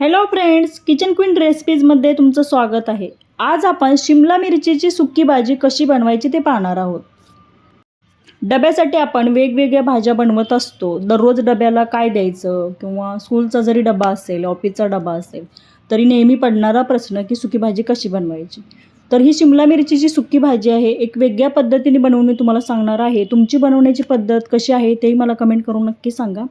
Hello friends kitchen queen रेसिपीजमध्ये तुमचं स्वागत आहे. आज आपण शिमला मिरचीची सुक्की भाजी कशी बनवायची ते पाहणार आहोत. डब्यासाठी आपण वेगवेगळ्या भाज्या बनवत असतो. दररोज डब्याला काय द्यायचं किंवा स्कूलचा जरी डबा असेल ऑफिसचा डबा असेल तरी नेहमी पडणारा प्रश्न की सुकी भाजी कशी बनवायची. तर ही शिमला मिरचीची सुक्की भाजी आहे. एक वेगळ्या पद्धतीने बनवून मी तुम्हाला सांगणार आहे. तुमची बनवण्याची पद्धत कशी आहे तेही मला कमेंट करून नक्की सांगा.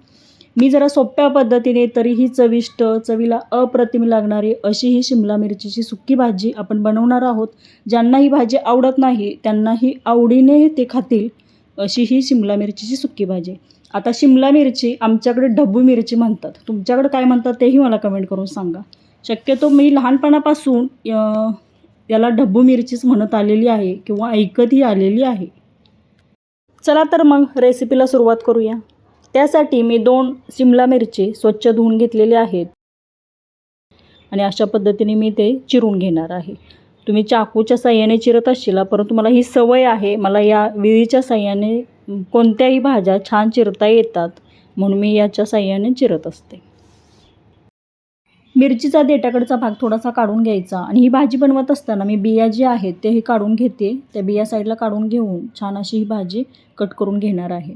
मी जरा सोप्या पद्धतीने तरीही चविष्ट चवीला अप्रतिम लागणारी अशी ही शिमला मिरचीची सुक्की भाजी आपण बनवणार आहोत. ज्यांना ही भाजी आवडत नाही त्यांनाही आवडीने ते खातील अशी ही शिमला मिरचीची सुक्की भाजी. आता शिमला मिरची आमच्याकडे ढब्बू मिरची म्हणतात. तुमच्याकडे काय म्हणतात तेही मला कमेंट करून सांगा. शक्यतो मी लहानपणापासून याला ढब्बू मिरचीच म्हणत आलेली आहे किंवा ऐकतही आलेली आहे. चला तर मग रेसिपीला सुरुवात करूया. त्यासाठी मी दोन शिमला मिरची स्वच्छ धुवून घेतलेले आहेत. आणि अशा पद्धतीने मी ते चिरून घेणार आहे. तुम्ही चाकूच्या साह्याने चिरत असशील परंतु मला ही सवय आहे. मला या विळीच्या साह्याने कोणत्याही भाज्या छान चिरता येतात म्हणून मी याच्या साह्याने चिरत असते. मिरचीचा देटाकडचा भाग थोडासा काढून घ्यायचा आणि ही भाजी बनवत असताना मी बिया जी आहेत तेही काढून घेते. त्या बिया साईडला काढून घेऊन छान अशी ही भाजी कट करून घेणार आहे.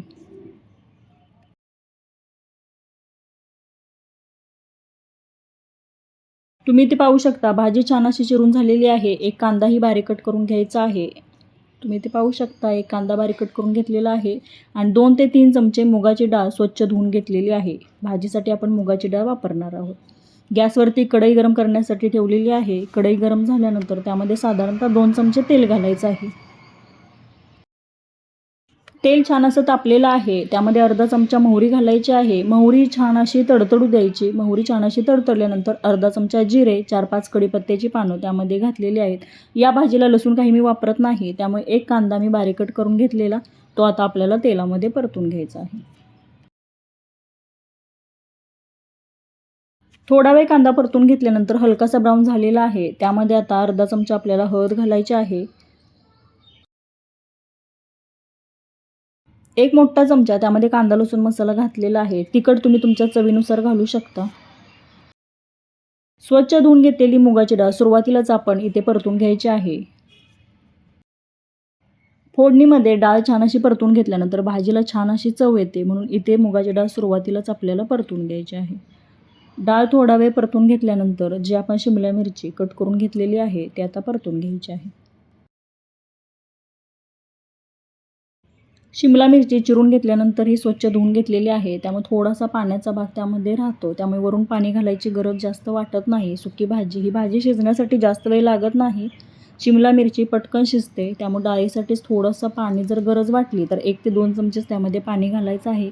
तुम्ही ते पाहू शकता. भाजी छान अशी चिरून झालेली आहे. एक कांदाही बारीक कट करून घ्यायचा आहे. तुम्ही ते पाहू शकता. एक कांदा बारीक कट करून घेतलेला आहे आणि दोन ते तीन चमचे मुगाची डाळ स्वच्छ धुवून घेतलेली आहे. भाजीसाठी आपण मुगाची डाळ वापरणार आहोत. गॅसवरती कढई गरम करण्यासाठी ठेवलेली आहे. कढई गरम झाल्यानंतर त्यामध्ये साधारणतः दोन चमचे तेल घालायचं आहे. तेल छान असं तापलेलं आहे. त्यामध्ये अर्धा चमचा मोहरी घालायची आहे. मोहरी छान अशी तडतडू द्यायची. मोहरी छान अशी तडतडल्यानंतर अर्धा चमचा जिरे चार पाच कडीपत्त्याची पानं त्यामध्ये घातलेली आहेत. या भाजीला लसूण काही मी वापरत नाही. त्यामुळे एक कांदा मी बारीक कट करून घेतलेला. तो आता आपल्याला तेलामध्ये परतून घ्यायचा आहे. थोडा वेळ कांदा परतून घेतल्यानंतर हलकासा ब्राऊन झालेला आहे. त्यामध्ये आता अर्धा चमचा आपल्याला हळद घालायची आहे. एक मोठा चमचा त्यामध्ये कांदा लसूण मसाला घातलेला आहे. तिखट तुम्ही तुमच्या चवीनुसार घालू शकता. स्वच्छ धुवून घेतलेली मुगाची डाळ सुरुवातीलाच आपण इथे परतून घ्यायची आहे. फोडणीमध्ये डाळ छान अशी परतून घेतल्यानंतर भाजीला छान अशी चव येते म्हणून इथे मुगाची डाळ सुरुवातीलाच आपल्याला परतून घ्यायची आहे. डाळ थोडा वेळ परतून घेतल्यानंतर जी आपण शिमला मिरची कट करून घेतलेली आहे ती आता परतून घ्यायची आहे. शिमला मिरची चिरून घेतल्यानंतर ही स्वच्छ धुवून घेतलेली आहे. त्यामुळे थोडासा पाण्याचा भाग त्यामध्ये राहतो. त्यामुळे वरून पाणी घालायची गरज जास्त वाटत नाही. सुकी भाजी ही भाजी शिजण्यासाठी जास्त वेळ लागत नाही. शिमला मिरची पटकन शिजते. त्यामुळे डाळीसाठीच थोडंसं पाणी जर गरज वाटली तर एक ते दोन चमचेच त्यामध्ये पाणी घालायचं आहे.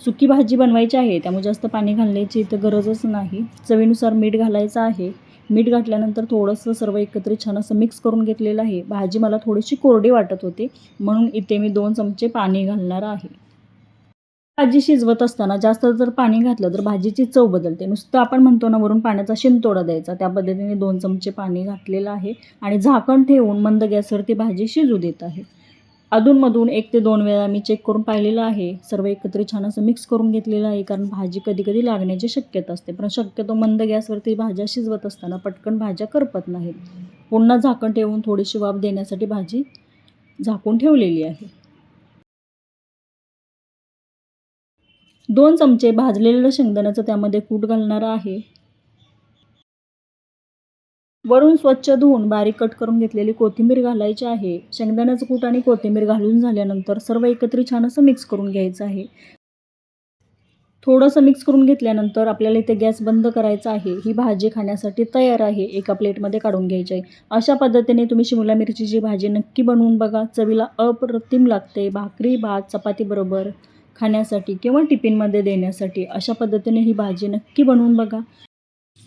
सुकी भाजी बनवायची आहे. त्यामुळे जास्त पाणी घालण्याची इथं गरजच नाही. चवीनुसार मीठ घालायचं आहे. मीठ घातल्यानंतर थोडंसं सर्व एकत्रित छान असं मिक्स करून घेतलेलं आहे. भाजी मला थोडीशी कोरडी वाटत होती म्हणून इथे मी दोन चमचे पाणी घालणार आहे. भाजी शिजवत असताना जास्त जर पाणी घातलं तर भाजीची चव बदलते. नुसतं आपण म्हणतो ना वरून पाण्याचा शिंतोडा द्यायचा. त्या पद्धतीने दोन चमचे पाणी घातलेलं आहे आणि झाकण ठेवून मंद गॅसवरती भाजी शिजू देत आहे. अधूनमधून एक ते दोन वेळा मी चेक करून पाहिलेलं आहे. सर्व एकत्र छान असं मिक्स करून घेतलेलं आहे कारण भाजी कधी कधी लागण्याची शक्यता असते. पण शक्यतो मंद गॅसवरती भाज्या शिजवत असताना पटकन भाज्या करपत नाहीत. पुन्हा झाकण ठेवून थोडीशी वाफ देण्यासाठी भाजी झाकून ठेवलेली आहे. दोन चमचे भाजलेलं शेंगदाण्याचं त्यामध्ये कूट घालणार आहे. वरून स्वच्छ धुवून बारीक कट करून घेतलेली कोथिंबीर घालायची आहे. शेंगदाण्याचं कूट आणि कोथिंबीर घालून झाल्यानंतर सर्व एकत्र छान असं मिक्स करून घ्यायचं आहे. थोडंसं मिक्स करून घेतल्यानंतर आपल्याला इथे गॅस बंद करायचा आहे. ही भाजी खाण्यासाठी तयार आहे. एका प्लेटमध्ये काढून घ्यायची आहे. अशा पद्धतीने तुम्ही शिमला मिरचीची भाजी नक्की बनवून बघा. चवीला अप्रतिम लागते. भाकरी भात चपातीबरोबर खाण्यासाठी किंवा टिफिनमध्ये देण्यासाठी अशा पद्धतीने ही भाजी नक्की बनवून बघा.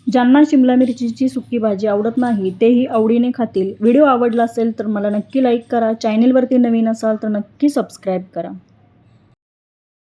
ज्यांना शिमला मिरचीची सुकी भाजी आवडत नाही तेही आवडीने खातील. व्हिडिओ आवडला असेल तर मला नक्की लाईक करा. चॅनेलवरती नवीन असाल तर नक्की सबस्क्राईब करा.